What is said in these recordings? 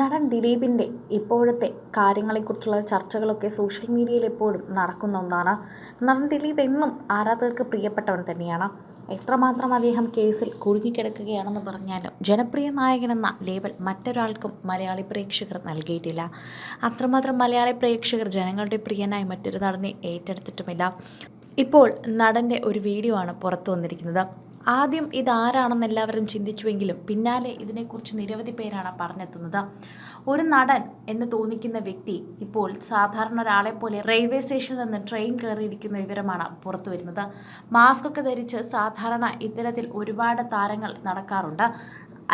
നടൻ ദിലീപിന്റെ ഇപ്പോഴത്തെ കാര്യങ്ങളെക്കുറിച്ചുള്ള ചർച്ചകളൊക്കെ സോഷ്യൽ മീഡിയയിൽ എപ്പോഴും നടക്കുന്ന ഒന്നാണ്. നടൻ ദിലീപ് എന്നും ആരാധകർക്ക് പ്രിയപ്പെട്ടവൻ തന്നെയാണ്. എത്രമാത്രം അദ്ദേഹം കേസിൽ കുടുങ്ങിക്കിടക്കുകയാണെന്ന് പറഞ്ഞാലും ജനപ്രിയ നായകൻ എന്ന ലേബൽ മറ്റൊരാൾക്കും മലയാളി പ്രേക്ഷകർ നൽകിയിട്ടില്ല. അത്രമാത്രം മലയാളി പ്രേക്ഷകർ ജനങ്ങളുടെ പ്രിയനായി മറ്റൊരു നടനെ ഏറ്റെടുത്തിട്ടുമില്ല. ഇപ്പോൾ നടന്റെ ഒരു വീഡിയോ ആണ് പുറത്തു വന്നിരിക്കുന്നത്. ആദ്യം ഇതാരാണെന്ന് എല്ലാവരും ചിന്തിച്ചുവെങ്കിലും പിന്നാലെ ഇതിനെക്കുറിച്ച് നിരവധി പേരാണ് പറഞ്ഞെത്തുന്നത്. ഒരു നടൻ എന്ന് തോന്നിക്കുന്ന വ്യക്തി ഇപ്പോൾ സാധാരണ ഒരാളെ പോലെ റെയിൽവേ സ്റ്റേഷനിൽ നിന്ന് ട്രെയിൻ കയറിയിരിക്കുന്ന വിവരമാണ് പുറത്തു വരുന്നത്. മാസ്ക് ഒക്കെ ധരിച്ച് സാധാരണ ഇത്തരത്തിൽ ഒരുപാട് താരങ്ങൾ നടക്കാറുണ്ട്.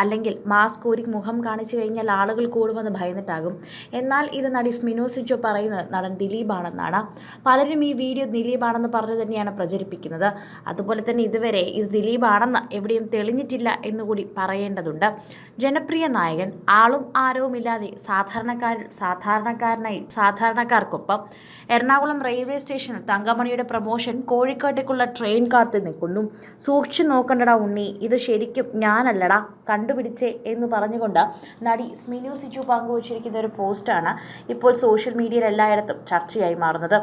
അല്ലെങ്കിൽ മാസ്ക് ഊരി മുഖം കാണിച്ചു കഴിഞ്ഞാൽ ആളുകൾ കൂടുമെന്ന് ഭയന്നിട്ടാകും. എന്നാൽ ഇത് നടി സ്മിനോ സിജോ പറയുന്നത് നടൻ ദിലീപാണെന്നാണ്. പലരും ഈ വീഡിയോ ദിലീപാണെന്ന് പറഞ്ഞു തന്നെയാണ് പ്രചരിപ്പിക്കുന്നത്. അതുപോലെ തന്നെ ഇതുവരെ ഇത് ദിലീപാണെന്ന് എവിടെയും തെളിഞ്ഞിട്ടില്ല എന്നുകൂടി പറയേണ്ടതുണ്ട്. ജനപ്രിയ നായകൻ ആളും ആരവും ഇല്ലാതെ സാധാരണക്കാരിൽ സാധാരണക്കാരനായി സാധാരണക്കാർക്കൊപ്പം എറണാകുളം റെയിൽവേ സ്റ്റേഷനിൽ തങ്കമണിയുടെ പ്രമോഷൻ കോഴിക്കോട്ടേക്കുള്ള ട്രെയിൻ കാത്ത് നിൽക്കുന്നു. സൂക്ഷിച്ചു നോക്കണ്ടടാ ഉണ്ണി ഇത് ശരിക്കും ഞാനല്ലടാ. കണ്ടുപിടിച്ചേ എന്ന് പറഞ്ഞുകൊണ്ട് നടി സ്മിനു സിജു പങ്കുവച്ചിരിക്കുന്ന ഒരു പോസ്റ്റാണ് ഇപ്പോൾ സോഷ്യൽ മീഡിയയിൽ എല്ലായിടത്തും ചർച്ചയായി മാറുന്നത്.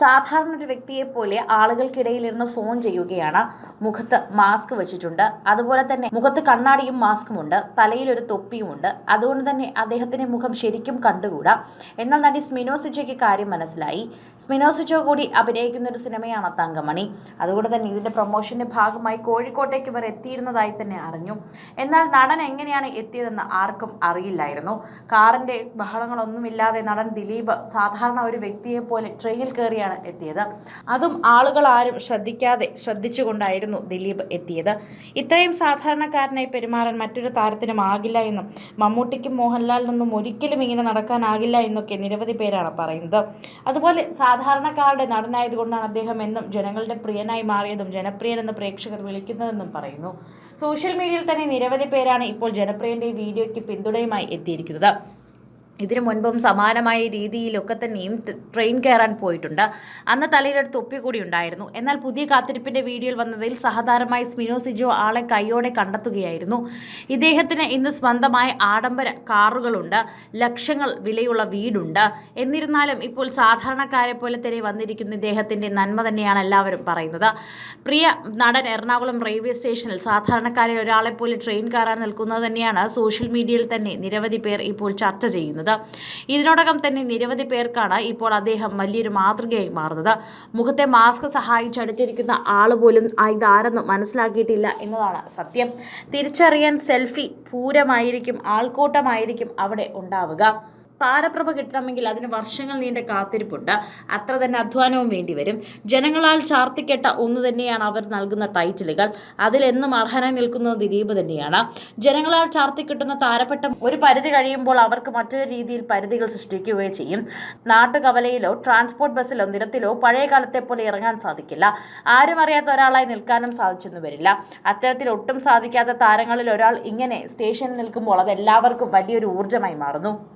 സാധാരണ ഒരു വ്യക്തിയെ പോലെ ആളുകൾക്കിടയിൽ ഇരുന്ന് ഫോൺ ചെയ്യുകയാണ്. മുഖത്ത് മാസ്ക് വെച്ചിട്ടുണ്ട്. അതുപോലെ തന്നെ മുഖത്ത് കണ്ണാടിയും മാസ്കും ഉണ്ട്. തലയിൽ ഒരു തൊപ്പിയുമുണ്ട് അതുകൊണ്ട് തന്നെ അദ്ദേഹത്തിന്റെ മുഖം ശരിക്കും കണ്ടുകൂടാ. എന്നാൽ നടി സ്മിനോസിജോയ്ക്ക് കാര്യം മനസ്സിലായി. സ്മിനോസിച്ചോ കൂടി അഭിനയിക്കുന്ന ഒരു സിനിമയാണ് തങ്കമണി. അതുകൊണ്ട് തന്നെ ഇതിന്റെ പ്രൊമോഷന്റെ ഭാഗമായി കോഴിക്കോട്ടേക്ക് ഇവർ എത്തിയിരുന്നതായി തന്നെ അറിഞ്ഞു. എന്നാൽ നടൻ എങ്ങനെയാണ് എത്തിയതെന്ന് ആർക്കും അറിയില്ലായിരുന്നു. കാറിന്റെ ബഹളങ്ങളൊന്നുമില്ലാതെ നടൻ ദിലീപ് സാധാരണ ഒരു വ്യക്തിയെ പോലെ ട്രെയിനിൽ കയറിയാണ് എത്തിയത്. അതും ആളുകൾ ആരും ശ്രദ്ധിക്കാതെ ശ്രദ്ധിച്ചുകൊണ്ടായിരുന്നു ദിലീപ് എത്തിയത്. ഇത്രയും സാധാരണക്കാരനായി പെരുമാറാൻ മറ്റൊരു താരത്തിനും ആകില്ല എന്നും മമ്മൂട്ടിക്കും മോഹൻലാലിനൊന്നും ഒരിക്കലും ഇങ്ങനെ നടക്കാനാകില്ല എന്നൊക്കെ നിരവധി പേരാണ് പറയുന്നത്. അതുപോലെ സാധാരണക്കാരുടെ നടനായതുകൊണ്ടാണ് അദ്ദേഹം എന്നും ജനങ്ങളുടെ പ്രിയനായി മാറിയതും ജനപ്രിയൻ എന്ന് പ്രേക്ഷകർ വിളിക്കുന്നതെന്നും പറയുന്നു. സോഷ്യൽ മീഡിയയിൽ തന്നെ നിരവധി പേരാണ് ഇപ്പോൾ ജനപ്രിയന്റെ വീഡിയോയ്ക്ക് പിന്തുണയുമായി എത്തിയിരിക്കുന്നത്. ഇതിനു മുൻപും സമാനമായ രീതിയിലൊക്കെ തന്നെയും ട്രെയിൻ കയറാൻ പോയിട്ടുണ്ട്. അന്ന് തലയിലൊരു തൊപ്പി കൂടി ഉണ്ടായിരുന്നു. എന്നാൽ പുതിയ കാത്തിരിപ്പിന്റെ വീഡിയോയിൽ വന്നതിൽ സഹതാരമായി സ്മിനോ സിജോ ആളെ കൈയോടെ കണ്ടെത്തുകയായിരുന്നു. ഇദ്ദേഹത്തിന് ഇന്ന് സ്വന്തമായ ആഡംബര കാറുകളുണ്ട്. ലക്ഷങ്ങൾ വിലയുള്ള വീടുണ്ട്. എന്നിരുന്നാലും ഇപ്പോൾ സാധാരണക്കാരെ പോലെ തന്നെ വന്നിരിക്കുന്ന ഇദ്ദേഹത്തിന്റെ നന്മ തന്നെയാണ് എല്ലാവരും പറയുന്നത്. പ്രിയ നടൻ എറണാകുളം റെയിൽവേ സ്റ്റേഷനിൽ സാധാരണക്കാരെ ഒരാളെ പോലെ ട്രെയിൻ കയറാൻ നിൽക്കുന്നത് തന്നെയാണ് സോഷ്യൽ മീഡിയയിൽ തന്നെ നിരവധി പേർ ഇപ്പോൾ ചർച്ച ചെയ്യുന്നത്. ഇതിനോടകം തന്നെ നിരവധി പേർക്കാണ് ഇപ്പോൾ അദ്ദേഹം വലിയൊരു മാതൃകയായി മാറുന്നത്. മുഖത്തെ മാസ്ക് സഹായിച്ച് അടുത്തിരിക്കുന്ന ആൾ പോലും ഇതാരെന്ന് മനസ്സിലാക്കിയിട്ടില്ല എന്നതാണ് സത്യം. തിരിച്ചറിയാൻ സെൽഫി പൂരമായിരിക്കും ആൾക്കൂട്ടമായിരിക്കും അവിടെ ഉണ്ടാവുക. താരപ്രഭ കിട്ടണമെങ്കിൽ അതിന് വർഷങ്ങൾ നീണ്ട കാത്തിരിപ്പുണ്ട്. അത്ര തന്നെ അധ്വാനവും വേണ്ടിവരും ജനങ്ങളാൽ ചാർത്തിക്കെട്ട ഒന്ന് തന്നെയാണ് അവർ നൽകുന്ന ടൈറ്റിലുകൾ. അതിലെന്നും അർഹനായി നിൽക്കുന്നത് ദിലീപ് തന്നെയാണ്. ജനങ്ങളാൽ ചാർത്തിക്കിട്ടുന്ന താരപ്പെട്ട ഒരു പരിധി കഴിയുമ്പോൾ അവർക്ക് മറ്റൊരു രീതിയിൽ പരിധികൾ സൃഷ്ടിക്കുകയും ചെയ്യും. നാട്ടുകവലയിലോ ട്രാൻസ്പോർട്ട് ബസ്സിലോ നിരത്തിലോ പഴയ കാലത്തെ പോലെ ഇറങ്ങാൻ സാധിക്കില്ല. ആരും അറിയാത്ത ഒരാളായി നിൽക്കാനും സാധിച്ചെന്ന് വരില്ല. അത്തരത്തിൽ ഒട്ടും സാധിക്കാത്ത താരങ്ങളിൽ ഒരാൾ ഇങ്ങനെ സ്റ്റേഷനിൽ നിൽക്കുമ്പോൾ അത് എല്ലാവർക്കും വലിയൊരു ഊർജമായി മാറുന്നു.